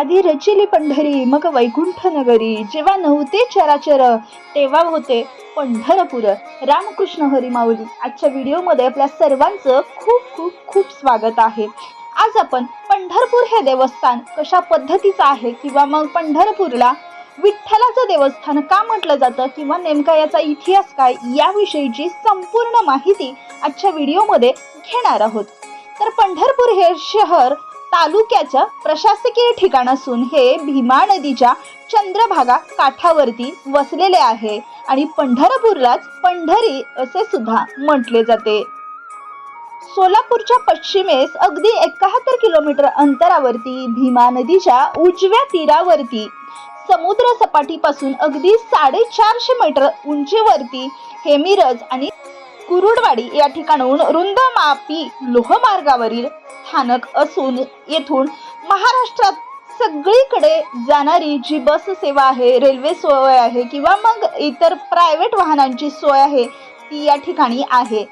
आधी रचिली पंढरी मग वैकुंठ नगरी जेव्हा नव्हते चराचर तेव्हा होते पंढरपूर. रामकृष्ण हरी माऊली आजच्या व्हिडिओमध्ये आपल्या सर्वांचं खूप खूप खूप स्वागत आहे. आज आपण पंढरपूर हे देवस्थान कशा पद्धतीचं आहे किंवा मग पंढरपूरला विठ्ठलाचं देवस्थान का म्हटलं जातं किंवा नेमका याचा इतिहास काय याविषयीची संपूर्ण माहिती आजच्या व्हिडिओमध्ये घेणार आहोत. तर पंढरपूर हे शहर तालुक्याचं प्रशासकीय ठिकाण असून हे भीमा नदीच्या चंद्रभागा काठावरती वसलेले आहे आणि पंढरपूरलाच पंढरी असे सुद्धा म्हटले जाते. सोलापूरच्या पश्चिमेस अगदी एकाहत्तर किलोमीटर अंतरावरती भीमा नदीच्या उजव्या तीरावरती समुद्र सपाटीपासून अगदी साडेचारशे मीटर उंचीवरती हे मिरज आणि कुरुडवाडी या ठिकाणाहून रुंद मापी लोहमार्गावरील स्थानक असून येथून महाराष्ट्रात सगळीकडे जाणारी जी बस सेवा आहे रेल्वे सोय आहे किंवा मग इतर प्रायव्हेट वाहनांची सोय आहे ती या ठिकाणी आहे.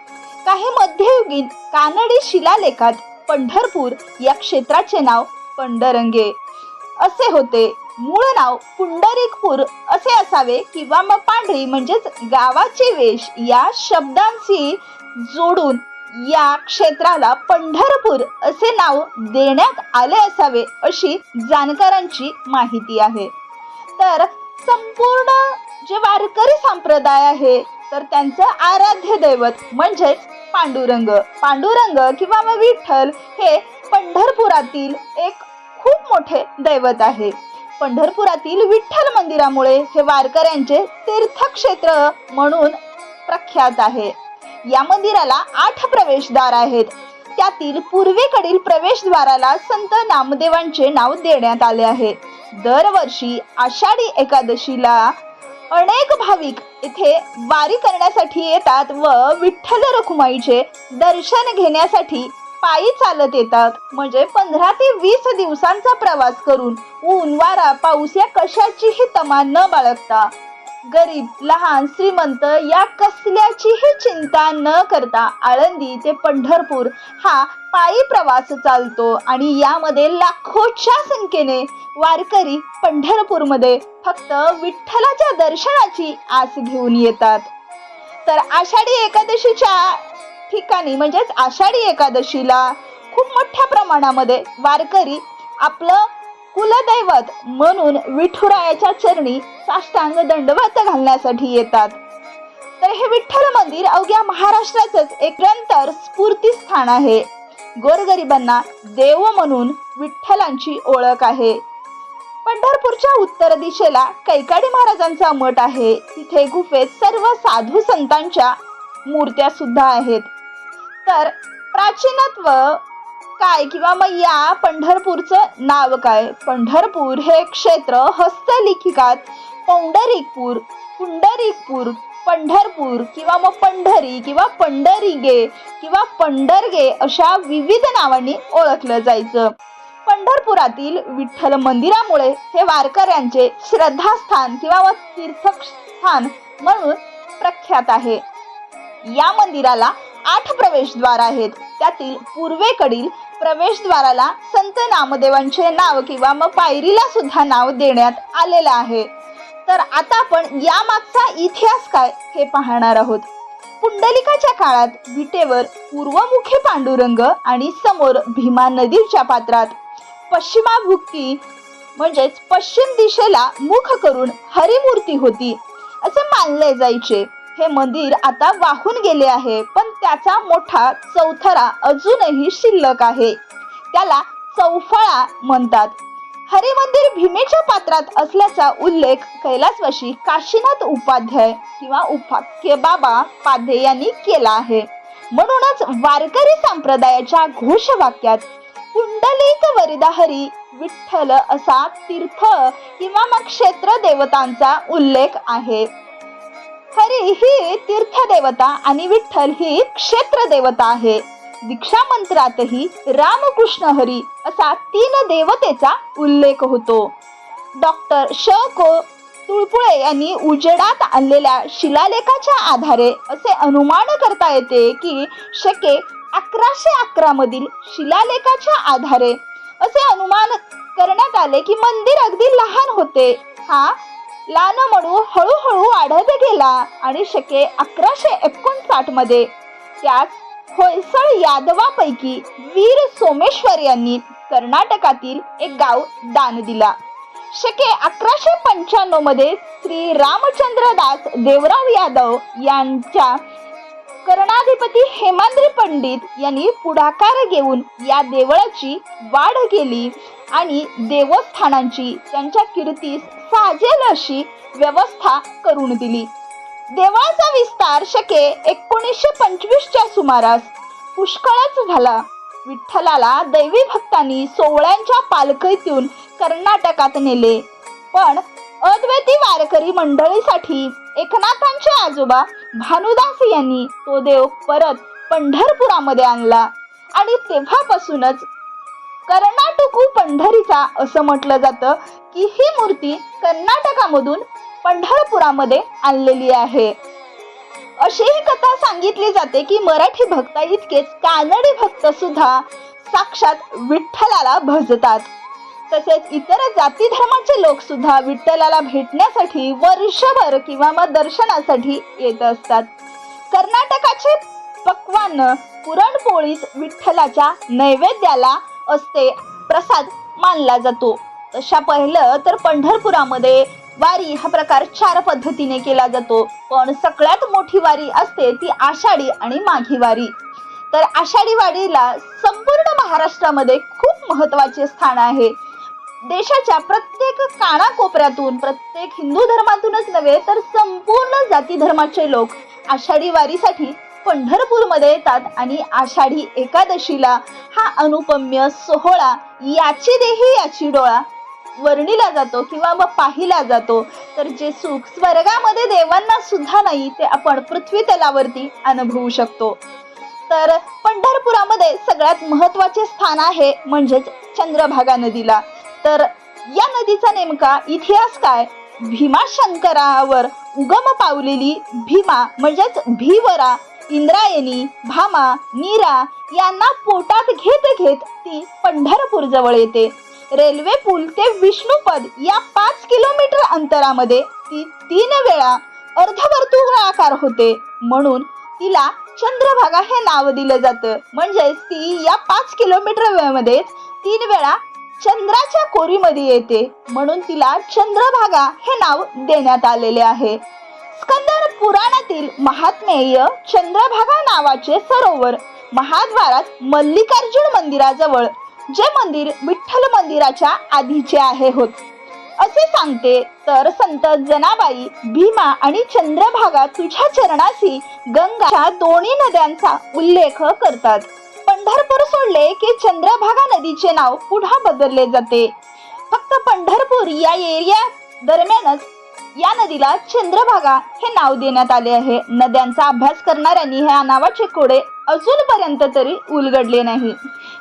काही मध्ययुगीन कानडी शिलालेखात पंढरपूर या क्षेत्राचे नाव पंडरंगे असे होते. मूळ नाव पुंडरीकपूर असे असावे किंवा मग पांढरी म्हणजेच गावाचे वेश या शब्दांशी जोडून या क्षेत्राला पंढरपूर असे नाव देण्यात आले असावे अशी जाणकारांची माहिती आहे. तर संपूर्ण जे वारकरी संप्रदाय आहे तर त्यांचं आराध्य दैवत म्हणजेच पांडुरंग. पांडुरंग किंवा मग विठ्ठल हे पंढरपुरातील एक खूप मोठे दैवत आहे. पंढरपुरातील विठ्ठल मंदिरामुळे हे वारकऱ्यांचे तीर्थक्षेत्र म्हणून प्रख्यात आहे. या मंदिराला आठ प्रवेशद्वार आहेत. त्यातील पूर्वेकडील प्रवेशद्वाराला संत नामदेवांचे नाव देण्यात आले आहे. दरवर्षी आषाढी एकादशीला अनेक भाविक इथे वारी करण्यासाठी येतात व विठ्ठल रखुमाईचे दर्शन घेण्यासाठी पायी चालत येतात. म्हणजे पंधरा ते वीस दिवसांचा प्रवास करून ऊन वारा पाऊस या कशाचीही तमा न बाळगता. गरीब लहान श्रीमंत या कसल्याचीही चिंता न करता आळंदी ते पंढरपूर हा पायी प्रवास चालतो आणि यामध्ये लाखोच्या संख्येने वारकरी पंढरपूरमध्ये फक्त विठ्ठलाच्या दर्शनाची आस घेऊन येतात. तर आषाढी एकादशीच्या ठिकाणी म्हणजेच आषाढी एकादशीला खूप मोठ्या प्रमाणामध्ये वारकरी आपलं कुलदैवत म्हणून विठुरायाच्या चरणी साष्टांग दंडवत घालण्यासाठी येतात. तर हे विठ्ठल मंदिर अवघ्या महाराष्ट्राचंच एक नंतर स्फूर्तीस्थान आहे. गोरगरिबांना देव म्हणून विठ्ठलांची ओळख आहे. पंढरपूरच्या उत्तर दिशेला कैकाडी महाराजांचा मठ आहे. तिथे गुफेत सर्व साधू संतांच्या मूर्त्या सुद्धा आहेत. तर प्राचीनत्व काय किंवा मग या पंढरपूरचं नाव काय? पंढरपूर हे क्षेत्र हस्तलिखिकात पौंडरिकपूर पुंडरिकपूर पंढरपूर किंवा मग पंढरी किंवा पंढरीगे किंवा पंढरगे अशा विविध नावांनी ओळखलं जायचं. पंढरपुरातील विठ्ठल मंदिरामुळे हे वारकऱ्यांचे श्रद्धास्थान किंवा मग तीर्थस्थान म्हणून प्रख्यात आहे. या मंदिराला आठ प्रवेशद्वार आहेत. त्यातील पूर्वेकडील प्रवेशद्वाराला संत नामदेवांचे नाव किंवा मग पायरीला सुद्धा नाव देण्यात आलेलं आहे. तर आता आपण यामागचा इतिहास काय हे पाहणार आहोत. पुंडलिकाच्या काळात विटेवर पूर्वमुखी पांडुरंग आणि समोर भीमा नदीच्या पात्रात पश्चिमाभुक्ती म्हणजेच पश्चिम दिशेला मुख करून हरिमूर्ती होती असे मानले जायचे. हे मंदिर आता वाहून गेले आहे पण त्याचा मोठा चौथरा अजूनही शिल्लक आहे. त्याला चौफळा म्हणतात. हरिमंदिर भीमेच्या पात्रात असल्याचा उल्लेख कैलासवाशी काशीनाथ उपाध्याय किंवा उपाख्य बाबा पाधे यांनी केला आहे. म्हणूनच वारकरी संप्रदायाच्या घोषवाक्यात कुंडलिक वरदाहरी विठ्ठल असा तीर्थ किंवा मग क्षेत्र देवतांचा उल्लेख आहे. हरी ही तीर्थदेवता आणि विठ्ठल ही क्षेत्र देवता आहे. दीक्षा मंत्रातही रामकृष्ण हरी असा तीन देवतेचा उल्लेख होतो. डॉक्टर श. को. तुळपुळे यांनी उजेडात आणलेल्या शिलालेखाच्या आधारे असे अनुमान करता येते की शके अकराशे अकरा मधील शिलालेखाच्या आधारे असे अनुमान करण्यात आले की मंदिर अगदी लहान होते. हा लानमडू हळूहळू वाढत गेला आणि शके अकराशे एकोणसाठमध्ये. त्याच होयसळ यादवापैकी वीर सोमेश्वर यांनी कर्नाटकातील एक गाव दान दिला. शके अकराशे पंच्याण्णवमध्ये श्री रामचंद्र दास देवराव यादव यांच्या कर्णाधिपती हेमाद्री पंडित यांनी पुढाकार घेऊन या देवळाची वाढ केली आणि देवस्थानांची त्यांच्या कीर्तीस साजेल अशी व्यवस्था करून दिली. देवळाचा विस्तार शके एकोणीसशे पंचवीसच्या सुमारास पुष्कळच झाला. विठ्ठलाला दैवी भक्तांनी सोहळ्यांच्या पालखीतून कर्नाटकात नेले. पण अद्वैती वारकरी मंडळीसाठी एकनाथांचे आजोबा भानुदास यांनी तो देव परत पंढरपुरामध्ये आणला. आणि तेव्हापासूनच कर्नाटकू पंढरीचा असं म्हटलं जातं की ही मूर्ती कर्नाटकामधून पंढरपुरामध्ये आणलेली आहे. अशी ही कथा सांगितली जाते की मराठी भक्ता इतकेच कानडी भक्त सुद्धा साक्षात विठ्ठलाला भजतात. तसेच इतर जाती धर्माचे लोक सुद्धा विठ्ठलाला भेटण्यासाठी वर्षभर किंवा मग दर्शनासाठी येत असतात. कर्नाटकाचे पक्वान पुरणपोळीत विठ्ठलाच्या नैवेद्याला असते प्रसाद मानला जातो. तशा पहिलं तर पंढरपुरामध्ये वारी हा प्रकार चार पद्धतीने केला जातो. पण सगळ्यात मोठी वारी असते ती आषाढी आणि माघी वारी. तर आषाढी वारीला संपूर्ण महाराष्ट्रामध्ये खूप महत्त्वाचे स्थान आहे. देशाच्या प्रत्येक कानाकोपऱ्यातून प्रत्येक हिंदू धर्मातूनच नव्हे तर संपूर्ण जाती धर्माचे लोक आषाढी वारीसाठी पंढरपूरमध्ये येतात आणि आषाढी एकादशीला हा अनुपम्य सोहळा याची देही याची डोळा वर्णिला जातो किंवा मग पाहिला जातो. तर जे सुख स्वर्गामध्ये देवांना सुद्धा नाही ते आपण पृथ्वी तलावरती अनुभवू शकतो. तर पंढरपुरामध्ये सगळ्यात महत्त्वाचे स्थान आहे म्हणजेच चंद्रभागा नदीला. तर या नदीचा नेमका इतिहास काय? भीमाशंकरावर उगम पावलेली भीमा म्हणजेच भीवरा इंद्रायणी भामा नीरा यांना पोटात घेत घेत ती पंढरपूर जवळ येते. रेल्वे पूल ते विष्णुपद या पाच किलोमीटर अंतरामध्ये ती तीन वेळा अर्धवर्तुळाकार होते. म्हणून तिला चंद्रभागा हे नाव दिलं जातं. म्हणजेच ती या पाच किलोमीटर वेळेमध्येच तीन वेळा चंद्राच्या कोरीमध्ये येते. म्हणून तिला चंद्रभागा हे नाव देण्यात आलेले आहे. स्कंदर पुराणातील महात्मेय चंद्रभागा नावाचे सरोवर महाद्वारात मल्लिकार्जुन मंदिराजवळ जे मंदिर विठ्ठल मंदिराच्या आधीचे आहे होत. असे सांगते तर संत जनाबाई भीमा आणि चंद्रभागा तुझ्या चरणाशी गंगाच्या दोन्ही नद्यांचा उल्लेख करतात. पंढरपूर सोडले की चंद्रभागा नदीचे नाव पुन्हा बदलले जाते. फक्त पंढरपूर या एरिया दरम्यानच या नदीला चंद्रभागा हे नाव देण्यात आले आहे. नद्यांचा अभ्यास करणाऱ्यांनी ह्या नावाचे कोडे अजूनपर्यंत तरी उलगडले नाही.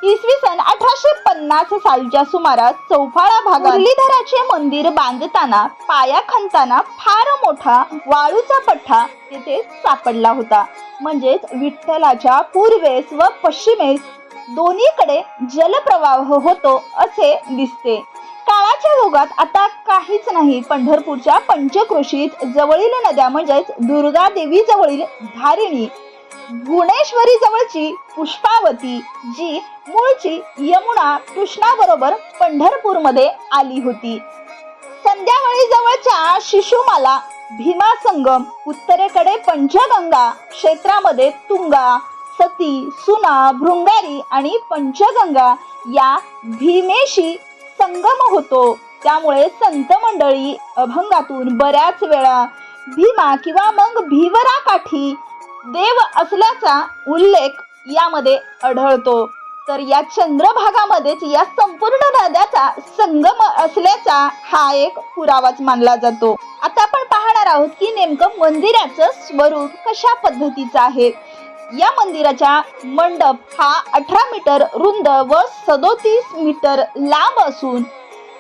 इसवी सन अठराशे पन्नास सालच्या सुमारास चौफाळा भागात मुरलीधराचे मंदिर बांधताना पाया खणताना फार मोठा वाळूचा पठ्ठा तिथे सापडला होता. म्हणजेच विठ्ठलाच्या पूर्वेस व पश्चिमेस दोन्हीकडे जलप्रवाह होतो असे दिसते. काळाच्या युगात आता काहीच नाही पंढरपूरच्या पंचक्रोशीत जवळील नद्या म्हणजेच दुर्गा देवी जवळील धारिणी भुवनेश्वरी जवळची पुष्पावती जी मूळची यमुना कृष्णा बरोबर पंढरपूरमध्ये आली होती. संध्याकाळी जवळच्या शिशुमाला भीमा संगम उत्तरेकडे पंचगंगा क्षेत्रामध्ये तुंगा सती सुना भृंगारी आणि पंचगंगा या भीमेशी संगम होतो. त्यामुळे संत मंडळी अभंगातून बऱ्याच वेळा भीमा किंवा मग भीवरा काठी देव असल्याचा उल्लेख यामध्ये आढळतो. तर या चंद्रभागामध्येच या संपूर्ण नद्याचा संगम असल्याचा हा एक पुरावाच मानला जातो. आता आपण बघणार आहोत की नेमकं मंदिराचं स्वरूप कशा पद्धतीचं आहे? या मंदिराचा मंडप हा अठरा मीटर रुंद व सदोतीस मीटर लांब असून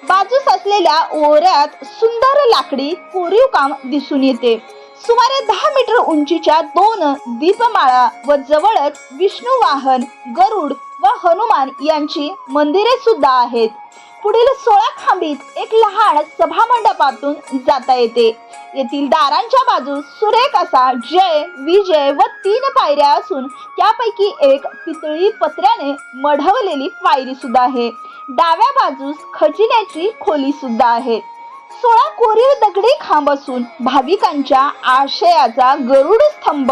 बाजूस असलेल्या ओऱ्यात सुंदर लाकडी कोरीव काम दिसून येते. सुमारे दहा मीटर उंचीच्या दोन दीपमाळा व जवळच विष्णू वाहन गरुड व हनुमान यांची मंदिरे सुद्धा आहेत. पुढील सोळा खांबीत एक लहान सभामंडपातून जाता येते. येथील दारांच्या बाजूस सुरेख असा जय विजय व तीन पायऱ्या असून त्यापैकी एक पितळी पत्र्याने मढवलेली पायरी सुद्धा आहे. डाव्या बाजूस खजिन्याची खोली सुद्धा आहे. सोळा कोरीव दगडी खांब असून भाविकांच्या आशयाचा गरुड स्तंभ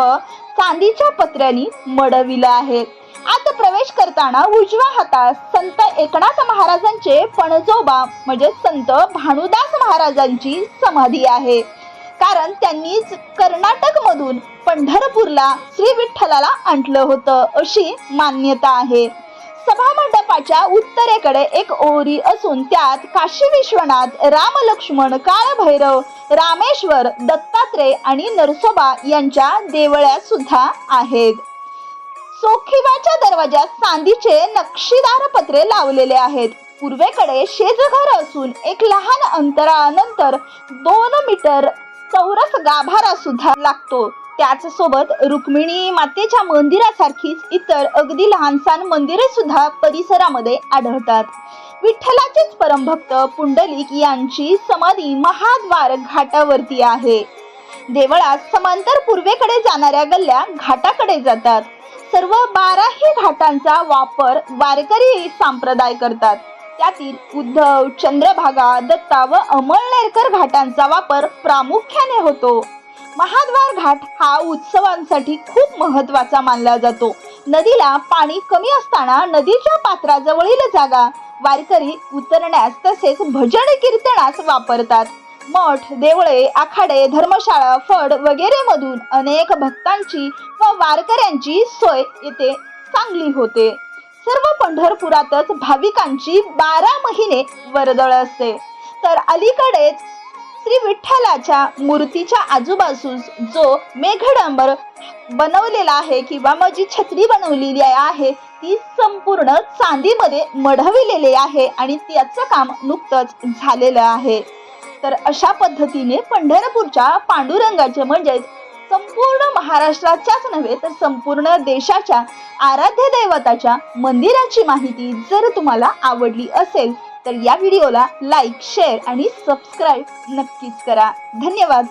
चांदीच्या पत्र्यांनी मडविला आहे. आत प्रवेश करताना उजव्या हातात संत एकनाथ महाराजांचे पणजोबा म्हणजे संत भानुदास महाराजांची समाधी आहे. कारण त्यांनीच कर्नाटक मधून पंढरपूरला श्री विठ्ठलाला आणलं होतं अशी मान्यता आहे. सभामंडपाच्या उत्तरेकडे एक ओरी असून त्यात काशी विश्वनाथ राम लक्ष्मण काळभैरव रामेश्वर दत्तात्रय आणि नरसोबा यांच्या देवळ्या सुद्धा आहेत. चोखीबाच्या दरवाजात चांदीचे नक्षीदार पत्रे लावलेले आहेत. पूर्वेकडे शेजघर असून एक लहान अंतरानंतर दोन मीटर चौरस गाभारा सुद्धा लागतो. त्याच सोबत रुक्मिणी मातेच्या मंदिरासारखीच इतर अगदी लहानसान मंदिरे सुद्धा परिसरामध्ये आढळतात. विठ्ठलाचेच परमभक्त पुंडलिक यांची समाधी महाद्वार घाटावरती आहे. देवळात समांतर पूर्वेकडे जाणाऱ्या गल्ल्या घाटाकडे जातात. सर्व बाराही घाटांचा वापर वारकरी संप्रदाय करतात. त्यातील उद्धव चंद्रभागा दत्ता व अमळनेरकर घाटांचा वापर प्रामुख्याने होतो. महाद्वार घाट हा उत्सवांसाठी खूप महत्त्वाचा मानला जातो. नदीला पाणी कमी असताना नदीच्या पात्राजवळील जागा वारकरी उतरण्यास तसेच भजन कीर्तनास वापरतात. मठ देवळे आखाडे धर्मशाळा फड वगैरे मधून अनेक भक्तांची व वारकऱ्यांची सोय येथे चांगली होते. सर्व पंढरपुरातच भाविकांची बारा महिने वर्दळ असते. तर अलीकडेच श्री विठ्ठलाच्या मूर्तीच्या आजूबाजूस जो मेघडंबर बनवलेला आहे किंवा मग जी छत्री बनवलेली आहे ती संपूर्ण चांदीमध्ये मढविलेली आहे आणि त्याचं काम नुकतंच झालेलं आहे. तर अशा पद्धतीने पंढरपूरच्या पांडुरंगाचे म्हणजेच संपूर्ण महाराष्ट्राच्याच नव्हे तर संपूर्ण देशाच्या आराध्य दैवताच्या मंदिराची माहिती जर तुम्हाला आवडली असेल तर या व्हिडिओला लाईक शेअर आणि सबस्क्राईब नक्कीच करा. धन्यवाद.